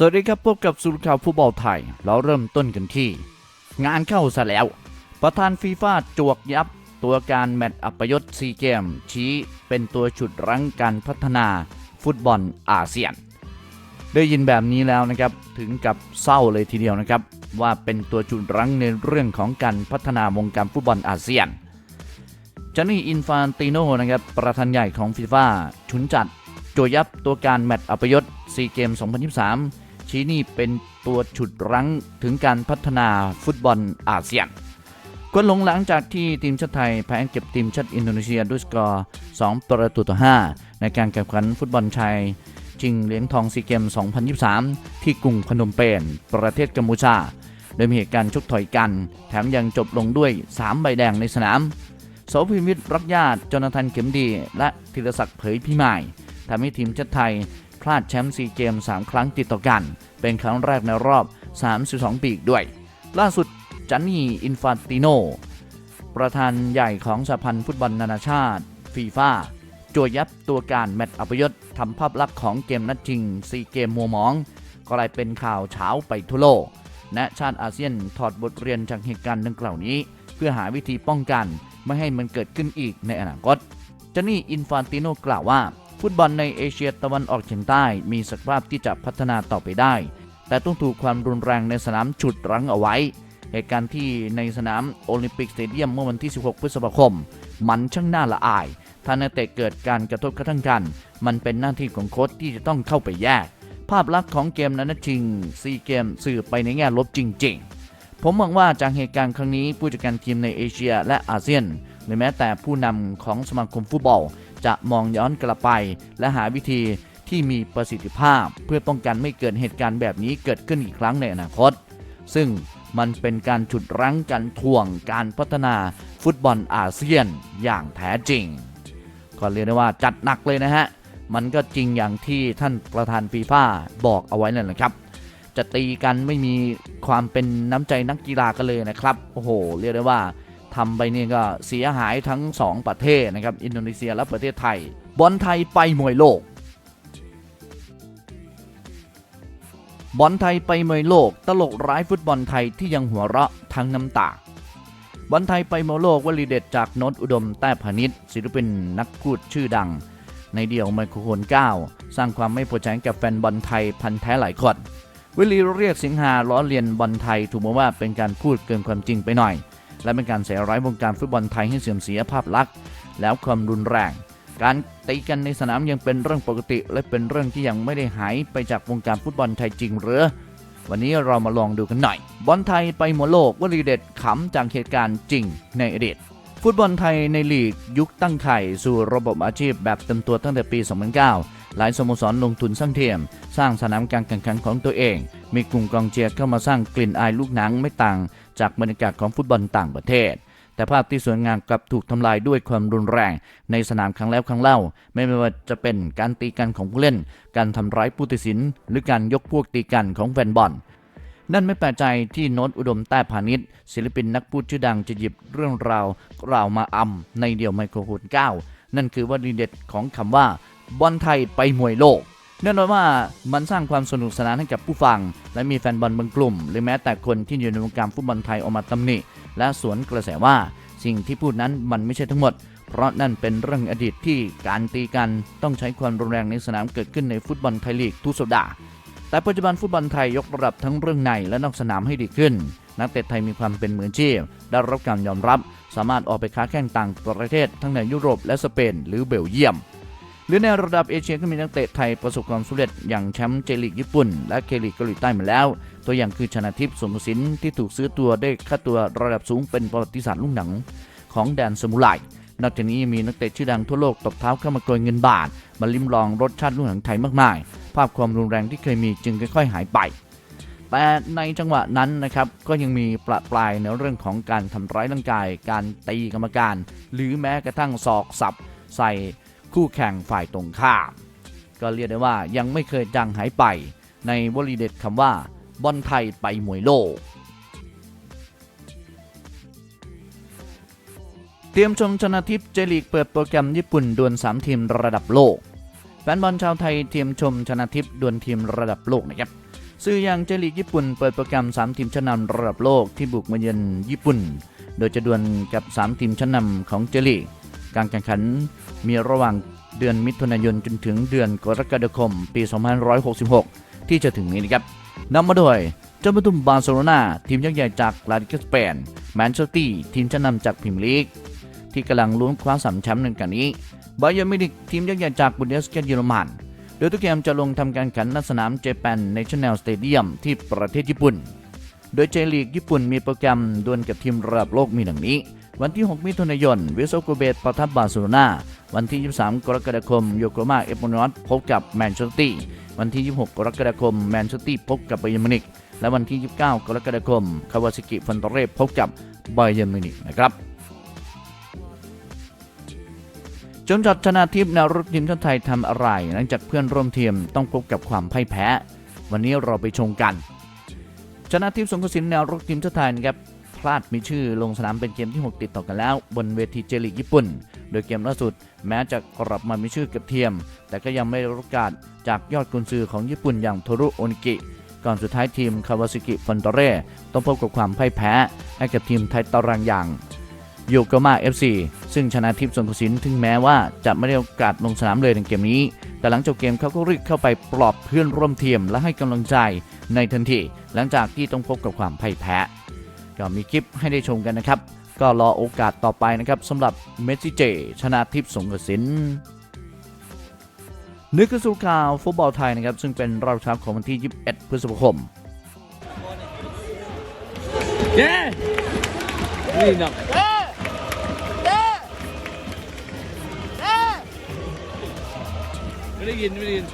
สวัสดีครับพบกับสุรข่าวฟุตบอลไทย เราเริ่มต้นกันที่ งานเข้าซะแล้ว ประธานฟีฟ่าจวกยับ ตัวการแมตช์อัปยศซีเกม ชี้เป็นตัวฉุดรั้งการพัฒนาฟุตบอลอาเซียน ได้ยินแบบนี้แล้วนะครับ ถึงกับเศร้าเลยทีเดียวนะครับ ว่าเป็นตัวจุดรั้งในเรื่องของการพัฒนาวงการฟุตบอลอาเซียนจานี่อินฟานติโนนะครับประธานใหญ่ของฟีฟ่าชุนจัดโจยับตัวการแมตช์อัปยศซีเกม 2023 ชี้นี่เป็นตัวฉุดรั้งถึงการพัฒนาฟุตบอลอาเซียนกวนหลงหลังจากที่ทีมชาติไทยแพ้เก็บทีมชาติอินโดนีเซียด้วยสกอร์ 2 ประตูต่อ 5 ในการแข่งขันฟุตบอลชายชิงเหรียญทองซีเกม 2023 ที่กรุงพนมเปญประเทศกัมพูชา โดยมีเหตุการณ์ชกต่อยกัน แถมยังจบลงด้วย 3 ใบแดงในสนามโสภิวิทย์รักญาติจนทันเข็มดี และธีรศักดิ์เผยพิมายทำให้ทีมชาติไทยพลาดแชมป์ซีเกม 3 ครั้งติดต่อกัน เป็นครั้งแรกในรอบ 32 ปีอีกด้วย ล่าสุดจันนี่อินฟานติโน ประธานใหญ่ของสหพันธ์ฟุตบอลนานาชาติฟีฟ่าโจยยับตัวการแมตช์อัปยศทำภาพลักษณ์ของเกมนัดชิงซีเกมมัวมอง ก็กลายเป็นข่าวเช้าไปทั่วโลกและชาติอาเซียนถอดบทเรียนจากเหตุการณ์ดังกล่าวนี้ เพื่อหาวิธีป้องกันไม่ให้มันเกิดขึ้นอีกในอนาคตจานี่อินฟานติโนกล่าวว่า ฟุตบอลในเอเชียตะวันออกเฉียงใต้ มีศักยภาพที่จะพัฒนาต่อไปได้ แต่ต้องถูกความรุนแรงในสนามฉุดรั้งเอาไว้ เหตุการณ์ที่ในสนามโอลิมปิกสเตเดียมเมื่อวันที่ 16 พฤษภาคม มันช่างน่าละอาย ถ้านักเตะเกิดการกระทบกระทั่งกัน มันเป็นหน้าที่ของโค้ชที่จะต้องเข้าไปแยก ภาพลักษณ์ของเกมนั้นนะจริงซีเกมสื่อไปในแง่ลบจริง ๆผมหวังว่าจากเหตุการณ์ครั้งนี้ผู้จัดการทีมในเอเชียและอาเซียน หรือแม้แต่ผู้นำของสมาคมฟุตบอล จะมองย้อนกลับไป และหาวิธีที่มีประสิทธิภาพ เพื่อป้องกันไม่เกิดเหตุการณ์แบบนี้เกิดขึ้นอีกครั้งในอนาคต ซึ่งมันเป็นการฉุดรั้งกันถ่วงการพัฒนาฟุตบอลอาเซียนอย่างแท้จริงก็เรียกได้ว่าจัดหนักเลยนะฮะ มันก็จริงอย่างที่ท่านประธานฟีฟ่าบอกเอาไว้นั่นแหละครับ จะตีกันไม่มีความเป็นน้ำใจนักกีฬากันเลยนะครับ โอ้โห เรียกได้ว่า ทำไปนี่ก็เสียหายทั้ง 2 ประเทศนะครับ อินโดนีเซียและประเทศไทย บอลไทยไปมวยโลก บอลไทยไปมวยโลก ตลกร้ายฟุตบอลไทยที่ยังหัวเราะทั้งน้ำตา บอลไทยไปมวยโลกวลีเด็ดจากโนอุดมแต้พานิชศิลปินนักพูดชื่อดัง ในเดี่ยวไมโครโฟน9 สร้างความไม่พอใจกับแฟนบอลไทยพันแท้หลายคนวิลีเรียกสิงหาล้อเลียนบอลไทยถูกมองว่าเป็นการพูดเกินความจริงไปหน่อย และเป็นการใส่ร้ายวงการฟุตบอลไทยให้เสื่อมเสียภาพลักษณ์ แล้วความรุนแรง การตีกันในสนามยังเป็นเรื่องปกติ และเป็นเรื่องที่ยังไม่ได้หายไปจากวงการฟุตบอลไทยจริงหรือวันนี้เรามาลองดูกันหน่อย บอลไทยไปหมดโลกวลีเด็ดขำจากเหตุการณ์จริงในอดีตฟุตบอลไทยในลีกยุคตั้งไข่สู่ระบบอาชีพแบบเต็มตัวตั้งแต่ปี 2009 หลายสโมสรลงทุนสร้างเทียม สร้างสนามการแข่งขันของตัวเอง มีกลุ่มกองเชียร์เข้ามาสร้างกลิ่นอายลูกหนังไม่ต่าง จากบรรยากาศของฟุตบอลต่างประเทศ แต่ภาพที่สวยงามกลับถูกทำลายด้วยความรุนแรง ในสนามครั้งแล้วครั้งเล่า ไม่ว่าจะเป็นการตีกันของผู้เล่น การทำร้ายผู้ตัดสิน หรือการยกพวกตีกันของแฟนบอลนั่นไม่แปลกใจที่โน้ตอุดมแต้พาณิชย์ศิลปินนักพูดชื่อดังจะหยิบเรื่องราวกล่าวมาอำในเดี่ยวไมโครโฟน9 นั่นคือวลีเด็ดของคำว่า บอลไทยไปมวยโลกแน่นอนว่ามันสร้างความสนุกสนานให้กับผู้ฟัง และมีแฟนบอลบางกลุ่ม หรือแม้แต่คนที่อยู่ในวงการฟุตบอลไทยออกมาตำหนิและสวนกระแสว่าสิ่งที่พูดนั้นมันไม่ใช่ทั้งหมด เพราะนั่นเป็นเรื่องอดีตที่การตีกันต้องใช้ความรุนแรงในสนามเกิดขึ้นในฟุตบอลไทยลีกทุกสัปดาห์แต่ปัจจุบันฟุตบอลไทยยกระดับทั้งเรื่องในและนอกสนามให้ดีขึ้น นักเตะไทยมีความเป็นมืออาชีพได้รับการยอมรับ สามารถออกไปค้าแข่งต่างประเทศทั้งในยุโรปและสเปนหรือเบลเยียม หรือในระดับเอเชียก็มีนักเตะไทยประสบความสำเร็จอย่างแชมป์เจลีกญี่ปุ่น และเคลีกเกาหลีใต้มาแล้ว ตัวอย่างคือชนะทิพย์สงกระสินที่ถูกซื้อตัวได้ค่าตัวระดับสูงเป็นประวัติศาสตร์ลูกหนังของแดนสมุไรนอกจากนี้ยังมีนักเตะชื่อดังทั่วโลกตบเท้าเข้ามาโกยเงินบาทมาลิ้มลองรสชาติลูกหนังไทยมากมาย ภาพความรุนแรงที่เคยมีจึงค่อยๆหายไป แต่ในจังหวะนั้นนะครับก็ยังมีประปรายในเรื่องของการทำร้ายร่างกาย การตีกรรมการ หรือแม้กระทั่งศอกสับใส่ คู่แข่งฝ่ายตรงข้าม ก็เรียกได้ว่ายังไม่เคยจางหายไปในวลีเด็ดคำว่าบอลไทยไปมวยโลก เตรียมชมชนะทิพย์เจลีกเปิดโปรแกรมญี่ปุ่นดวล3ทีมระดับโลกแฟนบอลชาวไทยเตรียมชมชนะทิพย์ดวลทีมระดับโลกนะครับสื่ออย่างเจลีกญี่ปุ่นเปิดโปรแกรม 3 ทีมชั้นนำระดับโลกที่บุกมาเยือนญี่ปุ่น โดยจะดวลกับ 3 ทีมชั้นนำของเจลีก การแข่งขันมีระหว่างเดือนมิถุนายนจนถึงเดือนกรกฎาคม ปี 2566 ที่จะถึงนี้นะครับนำมาโดยเจ้าประตุมบาร์เซโลนาทีมยักษ์ใหญ่จากลาลิกาสเปนแมนเชสเตอร์ทีมชั้นนำจากพรีเมียร์ลีก ที่กำลังลุ้นคว้าสามแชมป์ในกันนี้บาเยิร์มินิกทีมยักษ์ใหญ่จากบุนเดสเกตเยอรมันโดยทุกเกมจะลงทำการแข่งขันณสนามเจแปนเนชั่นแนลสเตเดียมที่ประเทศญี่ปุ่น โดยเจลีกญี่ปุ่นมีโปรแกรมดวลกับทีมระดับโลกมีดังนี้ วันที่ 6 มิถุนายนวิโซโกเบตปะทับบาร์เซโลนาวันที่ 23 กรกฎาคมโยโกมาเอฟโมนอสพบกับแมนเชสเตอร์วันที่ 26 กรกฎาคมแมนเชสเตอร์พบกับไบเยร์มิวนิกและวันที่ 29 กรกฎาคมคาวาซากิฟอนเตเร่พบกับไบเยร์มิวนิกนะครับจนจัดชนะทิพย์แนวรุกทีมชาติไทยทำอะไร หลังจากเพื่อนร่วมทีมต้องพบกับความพ่ายแพ้ วันนี้เราไปชมกัน ชนะทิพย์สงกระสินแนวรุกทีมชาติไทยนะครับ พลาดมีชื่อลงสนามเป็นเกมที่ 6 ติดต่อกันแล้ว บนเวทีเจลีกญี่ปุ่น โดยเกมล่าสุด แม้จะกลับมามีชื่อกับเทียม แต่ก็ยังไม่ได้รับกาสจากยอดกุนซือของญี่ปุ่นอย่างโทรุโอนิกิก่อนสุดท้ายทีมคาวาซิกิฟอนโตเร่ต้องพบกับความพ่ายแพ้ให้กับทีมไทยตารางอย่างโยโกมา FC ซึ่งชนะทิพย์สงกระสินถึงแม้ว่าจะไม่ได้โอกาสลงสนามเลยในเกมนี้ แต่หลังจบเกมเขาก็รีบเข้าไปปลอบเพื่อนร่วมทีมและให้กำลังใจในทันทีหลังจากที่ต้องพบกับความพ่ายแพ้ ก็มีคลิปให้ได้ชมกันนะครับ ก็รอโอกาสต่อไปนะครับสำหรับเมสซิเจ ชนะทิพย์สงกระสินนึกสู่ข่าวฟุตบอลไทยนะครับ ซึ่งเป็นรอบเช้าของวันที่ 21 พฤษภาคมเย้นี่หนักไม่ได้ยิน ไม่ได้ยิน